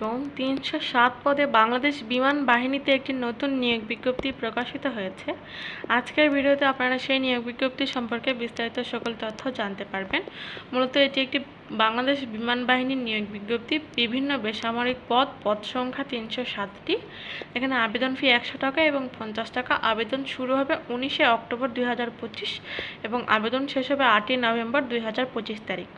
আলাইকুম তিনশো সাত পদে বাংলাদেশ বিমান বাহিনীতে একটি নতুন নিয়োগ বিজ্ঞপ্তি প্রকাশিত হয়েছে। আজকের ভিডিওতে আপনারা সেই নিয়োগ বিজ্ঞপ্তি সম্পর্কে বিস্তারিত সকল তথ্য জানতে পারবেন। মূলত এটি একটি বাংলাদেশ বিমান বাহিনীর নিয়োগ বিজ্ঞপ্তি। বিভিন্ন বেসামরিক পদ পদ সংখ্যা তিনশো সাতটি। এখানে আবেদন ফি একশো টাকা এবং পঞ্চাশ টাকা। আবেদন শুরু হবে উনিশে অক্টোবর দুই হাজার পঁচিশ এবং আবেদন শেষ হবে আটই নভেম্বর দুই হাজার পঁচিশ তারিখ।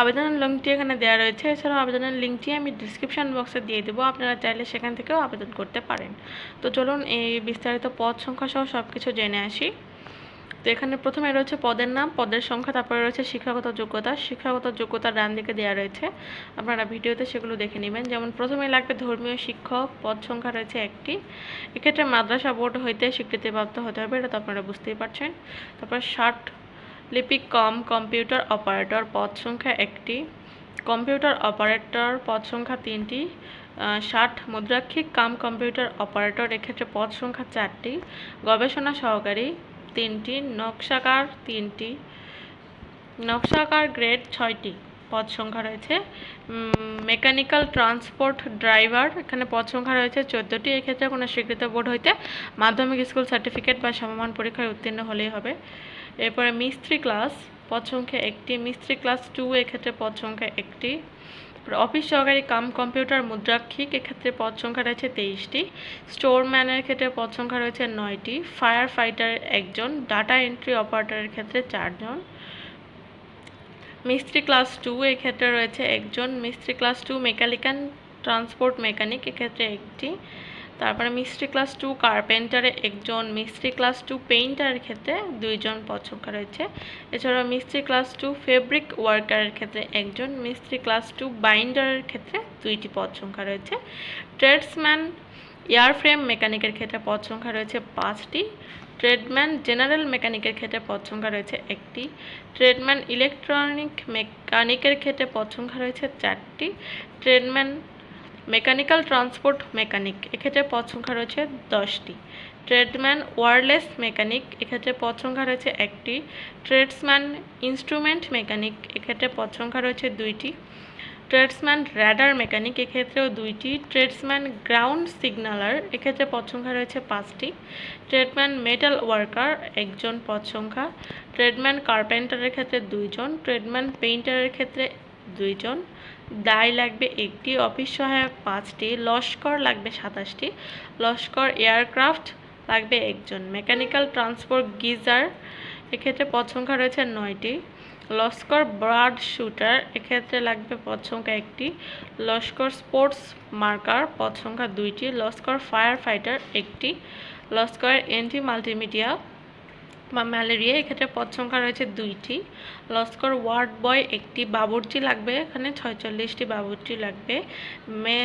আবেদনের লিঙ্কটি এখানে দেওয়া রয়েছে। এছাড়াও আবেদনের লিঙ্কটি আমি ডিসক্রিপশন বক্সে দিয়ে দেবো। আপনারা চাইলে সেখান থেকেও আবেদন করতে পারেন। তো চলুন এই বিস্তারিত পদ সংখ্যা সহ সব কিছু জেনে আসি। তো এখানে প্রথমে রয়েছে পদের নাম, পদের সংখ্যা, তারপরে রয়েছে শিক্ষাগত যোগ্যতা। শিক্ষাগত যোগ্যতা ডান দিকে দেওয়া রয়েছে। আপনারা ভিডিওতে সেগুলো দেখে নেবেন। যেমন প্রথমে লাগবে ধর্মীয় শিক্ষক, পদ সংখ্যা রয়েছে একটি। এক্ষেত্রে মাদ্রাসা বোর্ড হইতে স্বীকৃতিপ্রাপ্ত হতে হবে, এটা তো আপনারা বুঝতেই পারছেন। তারপর ষাট লিপিক কম, কম্পিউটার অপারেটর পদ সংখ্যা একটি। কম্পিউটার অপারেটর পদ সংখ্যা তিনটি। ষাট মুদ্রাক্ষিক কাম কম্পিউটার অপারেটর এক্ষেত্রে পদ সংখ্যা চারটি। গবেষণা সহকারী তিনটি, নকশাকার তিনটি। নকশাকার গ্রেড ছয়টি, পদ সংখ্যা রয়েছে। মেকানিক্যাল ট্রান্সপোর্ট ড্রাইভার, এখানে পদ সংখ্যা রয়েছে চোদ্দোটি। এক্ষেত্রে কোনো স্বীকৃত বোর্ড হইতে মাধ্যমিক স্কুল সার্টিফিকেট বা সমমান পরীক্ষায় উত্তীর্ণ হলেই হবে। এরপরে মিস্ত্রি ক্লাস পদ সংখ্যা একটি, মিস্ত্রি ক্লাস টু, এক্ষেত্রে পদ সংখ্যা একটি অফিস সহকারী কাম, কম্পিউটার, মুদ্রাক্ষিক, এক্ষেত্রে পদ সংখ্যা রয়েছে তেইশটি। স্টোরম্যানের ক্ষেত্রে পদ সংখ্যা রয়েছে নয়টি। ফায়ার ফাইটার একজন, ডাটা এন্ট্রি অপারেটরের ক্ষেত্রে চারজন। মিস্ত্রি ক্লাস টু, এক্ষেত্রে রয়েছে একজন। মিস্ত্রি class two, mechanical transport mechanic, এক্ষেত্রে একটি। তারপরে মিস্ত্রি ক্লাস টু কার্পেন্টারে একজন মিস্ত্রি ক্লাস টু পেইন্টারের ক্ষেত্রে দুইজন সংখ্যা রয়েছে। এছাড়াও মিস্ত্রি ক্লাস টু ফেব্রিক ওয়ার্কারের ক্ষেত্রে একজন, মিস্ত্রি ক্লাস টু বাইন্ডারের ক্ষেত্রে দুইটি পদ সংখ্যা রয়েছে। ট্রেডসম্যান এয়ারফ্রেম মেকানিকের ক্ষেত্রে সংখ্যা রয়েছে পাঁচটি। ট্রেডম্যান জেনারেল মেকানিকের ক্ষেত্রে সংখ্যা রয়েছে একটি। ট্রেডম্যান ইলেকট্রনিক মেকানিকের ক্ষেত্রে সংখ্যা রয়েছে চারটি। ট্রেডম্যান মেকানিক্যাল ট্রান্সপোর্ট মেকানিক, এক্ষেত্রে পদ সংখ্যা রয়েছে দশটি। ট্রেডম্যান, ওয়ারলেস মেকানিক, এক্ষেত্রে পদ সংখ্যা রয়েছে একটি। ট্রেডসম্যান ইনস্ট্রুমেন্ট মেকানিক, এক্ষেত্রে পদ সংখ্যা রয়েছে দুইটি। ট্রেডসম্যান র্যাডার মেকানিক, এক্ষেত্রেও দুইটি। ট্রেডসম্যান গ্রাউন্ড সিগনালার, এক্ষেত্রে পদ সংখ্যা রয়েছে পাঁচটি। ট্রেডম্যান, মেটাল ওয়ার্কার, একজন পদ সংখ্যা। ট্রেডম্যান, কার্পেন্টারের ক্ষেত্রে দুইজন। ট্রেডম্যান, পেইন্টারের ক্ষেত্রে দুইজন। দায় লাগবে একটি, অফিস সহায়ক পাঁচটি, লস্কর লাগবে সাতাশটি। লস্কর এয়ারক্রাফট লাগবে একজন। মেকানিক্যাল ট্রান্সপোর্ট গিজার এক্ষেত্রে পদ সংখ্যা রয়েছে নয়টি। লস্কর ব্রাড শুটার এক্ষেত্রে লাগবে পদ সংখ্যা একটি। লস্কর স্পোর্টস মার্কার পদ সংখ্যা দুইটি। লস্কর ফায়ার ফাইটার একটি। লস্কর এন্টি মাল্টিমিডিয়া ম্যালেরিয়া, এক্ষেত্রে পদ সংখ্যা রয়েছে দুইটি। লস্কর ওয়ার্ড বয় একটি বাবুর্চি লাগবে, এখানে ছয়চল্লিশটি বাবুর্চি লাগবে। মে,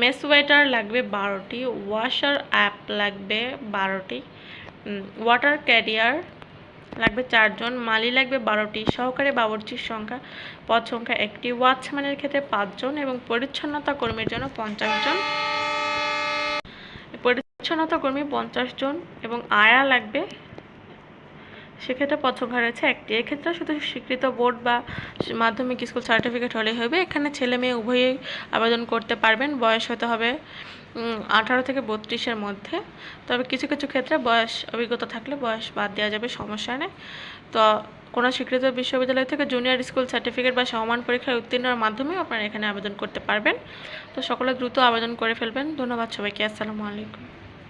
মেস ওয়েটার লাগবে বারোটি, ওয়াশার অ্যাপ লাগবে বারোটি ওয়াটার ক্যারিয়ার লাগবে চারজন, মালি লাগবে বারোটি, সহকারী বাবুর্চির সংখ্যা পদ সংখ্যা একটি, ওয়াচম্যানের ক্ষেত্রে পাঁচজন এবং পরিচ্ছন্নতা কর্মীর জন্য পঞ্চাশ জন পরিচ্ছন্নতা কর্মী পঞ্চাশ জন এবং আয়া লাগবে সেক্ষেত্রে সংখ্যা রয়েছে একটি। এক্ষেত্রে শুধু স্বীকৃত বোর্ড বা মাধ্যমিক স্কুল সার্টিফিকেট হলেই হবে। এখানে ছেলে মেয়ে উভয়েই আবেদন করতে পারবেন। বয়স হতে হবে আঠারো থেকে বত্রিশের মধ্যে। তবে কিছু কিছু ক্ষেত্রে বয়স অভিজ্ঞতা থাকলে বয়স বাদ দেওয়া যাবে, সমস্যা নেই। তো কোনো স্বীকৃত বিশ্ববিদ্যালয় থেকে জুনিয়র স্কুল সার্টিফিকেট বা সমান পরীক্ষায় উত্তীর্ণের মাধ্যমে আপনারা এখানে আবেদন করতে পারবেন। তো সকলে দ্রুত আবেদন করে ফেলবেন। ধন্যবাদ সবাইকে। আসসালামু আলাইকুম।